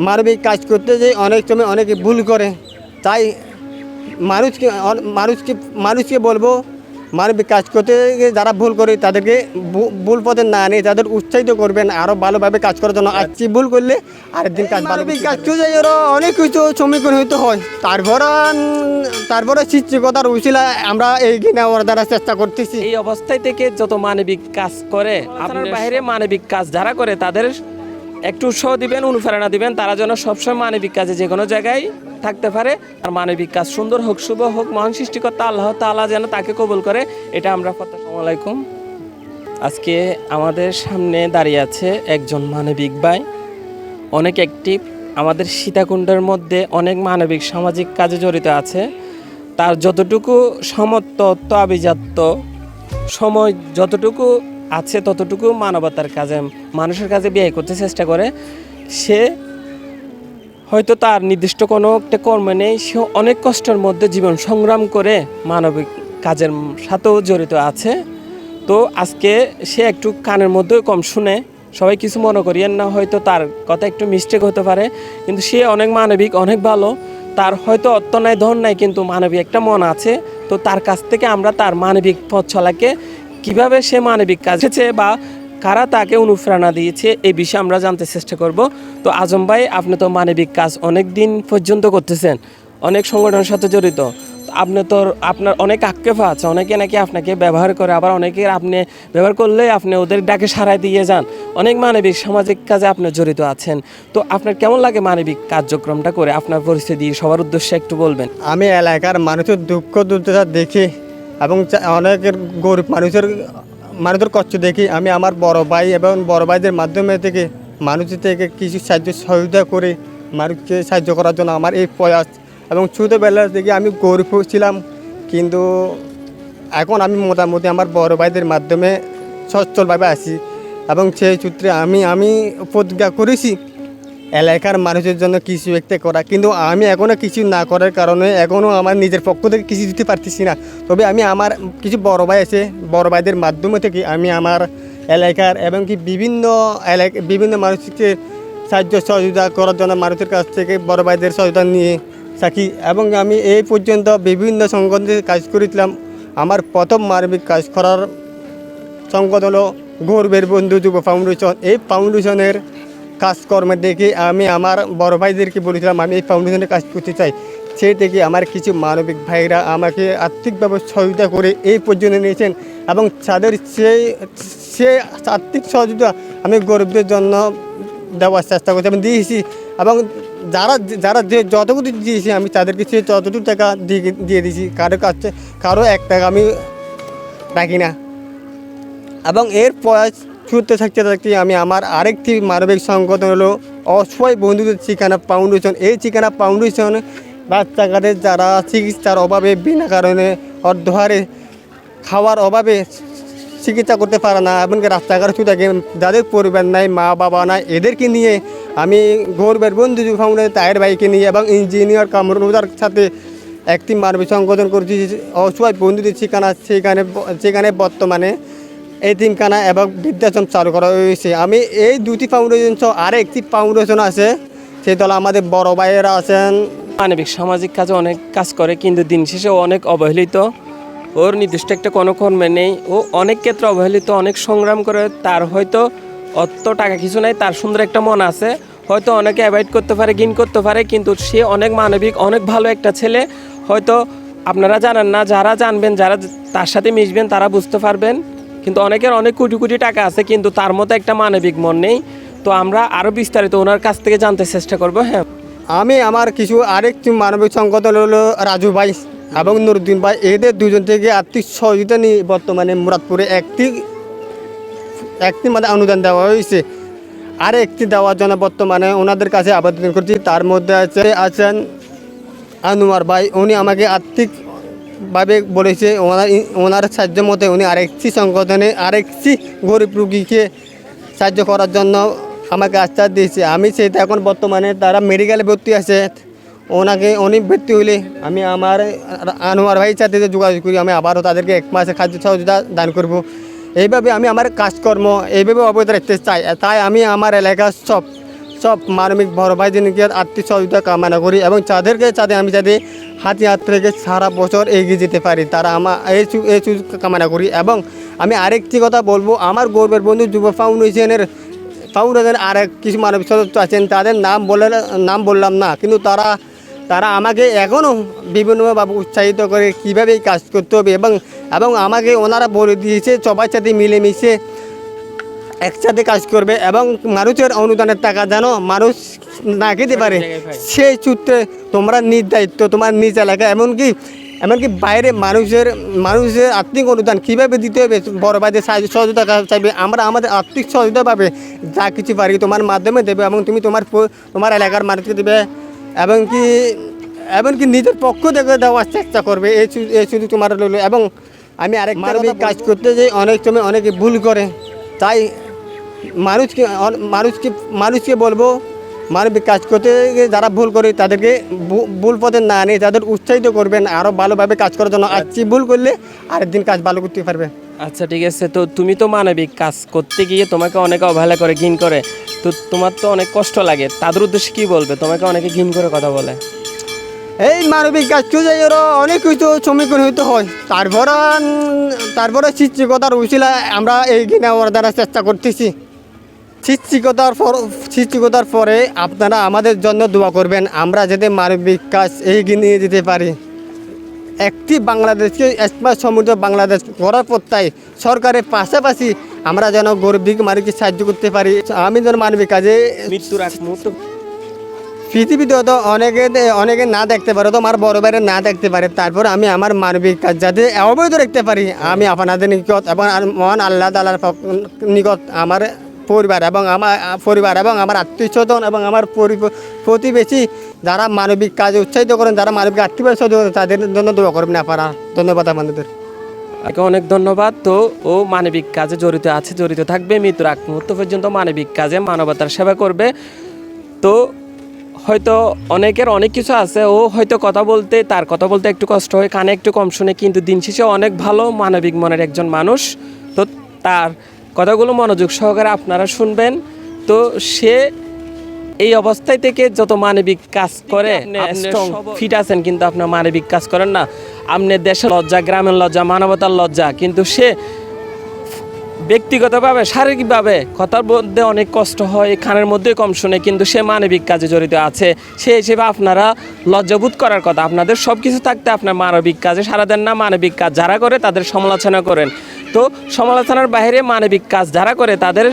মানবিক কাজ করতে যে অনেক সময় অনেকে ভুল করে। তাই মানুষকে অন- মানুষকে মানুষকে বলব মানবিক কাজ করতে গিয়ে যারা ভুল করে তাদেরকে ভুল পথে না নিয়ে তাদের উৎসাহিত করবেন আরও ভালোভাবে কাজ করার জন্য। আজকে ভুল করলে আরেকদিন কাজ মানবিক কাজ করতে ওরা অনেক কিছু সম্মুখীন হইতে হয়। তারপর তারপরে সৃষ্টিকতার উচিলা আমরা এই কিনা ওরা দ্বারা চেষ্টা করতেছি। এই অবস্থায় থেকে যত মানবিক কাজ করে আপনার বাইরে মানবিক কাজ যারা করে তাদের একটু উৎসাহ দিবেন, অনুপ্রেরণা দিবেন, তারা যেন সবসময় মানবিক কাজে যে কোনো জায়গায় থাকতে পারে। আর মানবিক কাজ সুন্দর হোক, শুভ হোক, মহান সৃষ্টিকর্তা আল্লাহ তাআলা যেন তাকে কবুল করে, এটা আমরা প্রত্যাশা আলাইকুম। আজকে আমাদের সামনে দাঁড়িয়ে আছে একজন মানবিক ভাই। অনেক অ্যাক্টিভ আমাদের সীতাকুণ্ডের মধ্যে অনেক মানবিক, সামাজিক কাজে জড়িত আছে। তার যতটুকু সমত্ব আভিজাত্য সময়, যতটুকু আছে ততটুকু মানবতার কাজে, মানুষের কাজে ব্যয় করতে চেষ্টা করে। সে হয়তো তার নির্দিষ্ট কোনো একটা কর্মে নেই, সে অনেক কষ্টের মধ্যে জীবন সংগ্রাম করে মানবিক কাজের সাথেও জড়িত আছে। তো আজকে সে একটু কানের মধ্যে কম শুনে, সবাই কিছু মনে করিয়েন না, হয়তো তার কথা একটু মিস্টেক হতে পারে, কিন্তু সে অনেক মানবিক, অনেক ভালো। তার হয়তো অর্থ নাই, ধন নাই, কিন্তু মানবিক একটা মন আছে। তো তার কাছ থেকে আমরা তার মানবিক পথ চলাকে কীভাবে সে মানবিক কাজ এসেছে বা কারা তাকে অনুপ্রেরণা দিয়েছে, এই বিষয়ে আমরা জানতে চেষ্টা করব। তো আজম ভাই, আপনি তো মানবিক কাজ অনেক দিন পর্যন্ত করতেছেন, অনেক সংগঠনের সাথে জড়িত। আপনি তো আপনার অনেক আক্ষেপ আছে, অনেকে নাকি আপনাকে ব্যবহার করে, আবার অনেকে আপনি ব্যবহার করলে আপনি ওদের ডাকে সারাই দিয়ে যান। অনেক মানবিক সামাজিক কাজে আপনি জড়িত আছেন। তো আপনার কেমন লাগে মানবিক কার্যক্রমটা করে? আপনার পরিস্থিতি, সবার উদ্দেশ্যে একটু বলবেন। আমি এলাকার মানুষের দুঃখ দুর্দশা দেখি এবং অনেকের গরিব মানুষের মানুষের কষ্ট দেখি আমি আমার বড় ভাই এবং বড় ভাইদের মাধ্যমে থেকে মানুষের থেকে কিছু সাহায্য, সহযোগিতা করে মানুষকে সাহায্য করার জন্য আমার এই প্রয়াস। এবং ছোটোবেলা থেকে আমি গরিব ছিলাম, কিন্তু এখন আমি মোটামুটি আমার বড় ভাইদের মাধ্যমে সচ্ছলভাবে আছি। এবং সেই সূত্রে আমি আমি প্রতিজ্ঞা করেছি এলাকার মানুষের জন্য কিছু একটা করা। কিন্তু আমি এখনও কিছু না করার কারণে এখনও আমার নিজের পক্ষ থেকে কিছু দিতে পারতেছি না। তবে আমি আমার কিছু বড় ভাই আছে, বড় ভাইদের মাধ্যমে থেকে আমি আমার এলাকার এবং কি বিভিন্ন এলাকা, বিভিন্ন মানুষকে সাহায্য, সহযোগিতা করার জন্য মানুষের কাছ থেকে বড় ভাইদের সহযোগিতা নিয়ে থাকি এবং আমি এই পর্যন্ত বিভিন্ন সংগঠনে কাজ করেছিলাম। আমার প্রথম মানবিক কাজ করার সংগঠন হলো গৌরবের বন্ধু যুব ফাউন্ডেশন। এই ফাউন্ডেশনের কাজকর্ম দেখে আমি আমার বড় ভাইদেরকে বলেছিলাম, আমি এই ফাউন্ডেশনের কাজ করতে চাই। সেই থেকে আমার কিছু মানবিক ভাইরা আমাকে আর্থিকভাবে সহযোগিতা করে এই পর্যন্ত নিয়েছেন এবং তাদের সেই, সে আর্থিক সহযোগিতা আমি গরিবদের জন্য দেওয়ার চেষ্টা করছি আমি দিয়েছি এবং যারা যারা যে যতটুকু দিয়েছি আমি তাদেরকে সে ততটুকু টাকা দিয়ে দিয়ে দিয়েছি। কারও কাছে, কারও এক টাকা আমি রাখি না। এবং এর প্রয়াস ছুটতে থাকতে থাকতে আমি আমার আরেকটি মানবিক সংগঠন হলো অসহায় বন্ধুদের ঠিকানা ফাউন্ডেশন এই ঠিকানা ফাউন্ডেশন বাচ্চাকাদের যারা চিকিৎসার অভাবে, বিনা কারণে অর্ধহারে খাওয়ার অভাবে চিকিৎসা করতে পারে না, এমনকি রাস্তাঘাট শুধু থাকে যাদের পরিবার নাই, মা বাবা নাই, এদেরকে নিয়ে আমি গৌরবের বন্ধু ফাউন্ডেশন তায়ের ভাইকে নিয়ে এবং ইঞ্জিনিয়ার কামরুদার সাথে একটি মানবিক সংগঠন করছি, অসহায় বন্ধুদের ঠিকানা সেখানে সেখানে বর্তমানে এতিমখানা এবং বৃদ্ধাশ্রম চালু করা হয়েছে আমি এই দুটি ফাউন্ডেশন সহ আর একটি ফাউন্ডেশন আছে, সেই দল আমাদের বড় ভাইয়েরা আছেন। মানবিক, সামাজিক কাজে অনেক কাজ করে, কিন্তু দিন শেষে অনেক অবহেলিত। ওর নির্দিষ্ট একটা কোনো কর্মে নেই। ও অনেক ক্ষেত্রে অবহেলিত, অনেক সংগ্রাম করে। তার হয়তো অত টাকা কিছু নাই, তার সুন্দর একটা মন আছে। হয়তো অনেকে অ্যাভয়েড করতে পারে গিন করতে পারে, কিন্তু সে অনেক মানবিক, অনেক ভালো একটা ছেলে। হয়তো আপনারা জানেন না, যারা জানবেন, যারা তার সাথে মিশবেন, তারা বুঝতে পারবেন। কিন্তু অনেকের অনেক কোটি কোটি টাকা আছে, কিন্তু তার মতো একটা মানবিক মন নেই। তো আমরা আরও বিস্তারিত ওনার কাছ থেকে জানতে চেষ্টা করব হ্যাঁ। আমি আমার কিছু আরেকটি মানবিক সংগঠন হলো রাজু ভাই এবং নুরুদ্দিন ভাই। এদের দুজন থেকে আর্থিক সহযোগিতা নিয়ে বর্তমানে মুরাদপুরে একটি একটি মানে অনুদান দেওয়া হয়েছে। আর একটি দেওয়ার জন্য বর্তমানে ওনাদের কাছে আবেদন করছি। তার মধ্যে আছে, আছেন আনোয়ার ভাই। উনি আমাকে আর্থিকভাবে বলেছে, ওনার ওনার সাহায্য মতে উনি আরেকটি সংগঠনে, আরেকটি গরিব রুগীকে সাহায্য করার জন্য আমাকে আশ্বাস দিয়েছে। আমি সেটা এখন বর্তমানে তারা মেডিকেলে ভর্তি আছে। ওনাকে, উনি ভর্তি হইলে আমি আমার আনোয়ার ভাইয়ের সাথে যোগাযোগ করি, আমি আবারও তাদেরকে এক মাসে খাদ্য সহযোগিতা দান করব। এইভাবে আমি আমার কাজকর্ম এইভাবে অবৈধ রাখতে চাই। তাই আমি আমার এলাকার সব সব মানবিক বড় ভাইদেরকে আর্থিক সহযোগিতা কামনা করি এবং তাদেরকে যাতে আমি যাতে হাতে হাত সারা বছর এগিয়ে যেতে পারি। তারা আমার এই এই কামনা করি এবং আমি আরেকটি কথা বলব, আমার গর্বের বন্ধু যুব ফাউন্ডেশনের ফাউন্ডেশনের আরেক কিছু মানবিক সদস্য আছেন, তাদের নাম বলে, নাম বললাম না, কিন্তু তারা তারা আমাকে এখনও বিভিন্নভাবে উৎসাহিত করে কীভাবে এই কাজ করতে হবে এবং এবং আমাকে ওনারা বলে দিয়েছে, সবার সাথে মিলেমিশে একসাথে কাজ করবে এবং মানুষের অনুদানের টাকা যেন মানুষ না খেতে পারে সেই সূত্রে তোমরা নিজ দায়িত্ব তোমার নিজ এলাকা এমনকি এমনকি বাইরে মানুষের মানুষের আর্থিক অনুদান কীভাবে দিতে হবে বড় ভাইদের সাহায্য সহযোগিতা চাইবে আমরা আমাদের আর্থিক সহযোগিতা পাবে যা কিছু পারি তোমার মাধ্যমে দেবে এবং তুমি তোমার তোমার এলাকার মানুষকে দেবে এবং কি এমনকি নিজের পক্ষ থেকে দেওয়ার চেষ্টা করবে এই এই শুধু তোমার রইল এবং আমি আরেক মানবিক কাজ করতে যাই অনেক সময় অনেকে ভুল করে তাই মানুষকে মানুষকে মানুষকে বলব মানবিক কাজ করতে গিয়ে যারা ভুল করে তাদেরকে ভুল পথে না নিয়ে তাদের উৎসাহিত করবেন আরও ভালোভাবে কাজ করার জন্য। আজকে ভুল করলে আরেকদিন কাজ ভালো করতে পারবে। আচ্ছা ঠিক আছে। তো তুমি তো মানবিক কাজ করতে গিয়ে তোমাকে অনেকে অবহেলা করে ঘিন করে। তো তোমার তো অনেক কষ্ট লাগে। তাদের উদ্দেশ্যে কী বলবে? তোমাকে অনেকে ঘিন করে কথা বলে। এই মানবিক কাজ করে ওরা অনেক কিছু সম্মুখীন হইতে হয়। তারপরে তারপরে শিক্ষকতার উচিলা আমরা এই কিনা ওরা দ্বারা চেষ্টা করতেছি। শিক্ষকতার পর শিক্ষকতার পরে আপনারা আমাদের জন্য দোয়া করবেন। আমরা যাতে মানবিক কাজ এগিয়ে নিয়ে যেতে পারি। একটি বাংলাদেশকে একবার সমুদ্র বাংলাদেশ করার প্রত্যয় সরকারের পাশাপাশি আমরা যেন গরিব দিকে মানুষকে সাহায্য করতে পারি। আমি যেন মানবিক কাজে মৃত্যুর মুহূর্ত। পৃথিবীতে তো অনেকে অনেকে না দেখতে পারে তো আমার বড় বাইরে না দেখতে পারে। তারপর আমি আমার মানবিক কাজ যাতে অবৈধ রাখতে পারি। আমি আপনাদের নিকট এবং মহান আল্লাহ তালার নিকট আমার পরিবার এবং আমার পরিবার এবং আমার আত্মীয় স্বজন এবং আমার পরি- প্রতিবেশী যারা মানবিক কাজে উৎসাহিত করেন যারা মানবিক আত্মীয় স্বজন করেন, তাদের জন্য দোয়া করবেন আপনারা। ধন্যবাদ তাকে অনেক ধন্যবাদ। তো ও মানবিক কাজে জড়িত আছে জড়িত থাকবে। মৃত্যুর আগ মুহূর্ত পর্যন্ত মানবিক কাজে মানবতার সেবা করবে। তো হয়তো অনেকের অনেক কিছু আছে। ও হয়তো কথা বলতে তার কথা বলতে একটু কষ্ট হয় কানে একটু কম শুনে কিন্তু দিন শেষে অনেক ভালো মানবিক মনের একজন মানুষ। তো তার কথাগুলো মনোযোগ সহকারে আপনারা শুনবেন। তো সে এই অবস্থায় থেকে যত মানবিক কাজ করে ফিট আছেন কিন্তু আপনার মানবিক কাজ করেন না। আপনি দেশের লজ্জা গ্রামের লজ্জা মানবতার লজ্জা কিন্তু সে ব্যক্তিগতভাবে শারীরিকভাবে কথার মধ্যে অনেক কষ্ট হয় খানের মধ্যে কম শুনে কিন্তু সে মানবিক কাজে জড়িত আছে। সে হিসেবে আপনারা লজ্জাবোধ করার কথা। আপনাদের সব কিছু থাকতে আপনার মানবিক কাজে সারা দেন না। মানবিক কাজ যারা করে তাদের সমালোচনা করেন। তো সমালোচনার বাইরে মানবিক কাজ যারা করে তাদের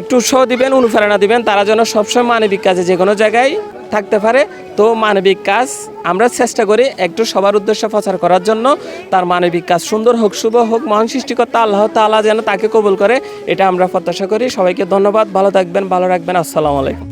একটু উৎসাহ দিবেন, অনুপ্রেরণা দিবেন, তারা যেন সবসময় মানবিক কাজে যে কোনো জায়গায় থাকতে পারে। তো মানবিক কাজ আমরা চেষ্টা করি একটু সবার উদ্দেশ্যে প্রচার করার জন্য। তার মানবিক কাজ সুন্দর হোক, শুভ হোক, মহান সৃষ্টিকর্তা আল্লাহ তাআলা যেন তাকে কবুল করে, এটা আমরা প্রত্যাশা করি। সবাইকে ধন্যবাদ, ভালো থাকবেন, ভালো রাখবেন, আসসালামু আলাইকুম।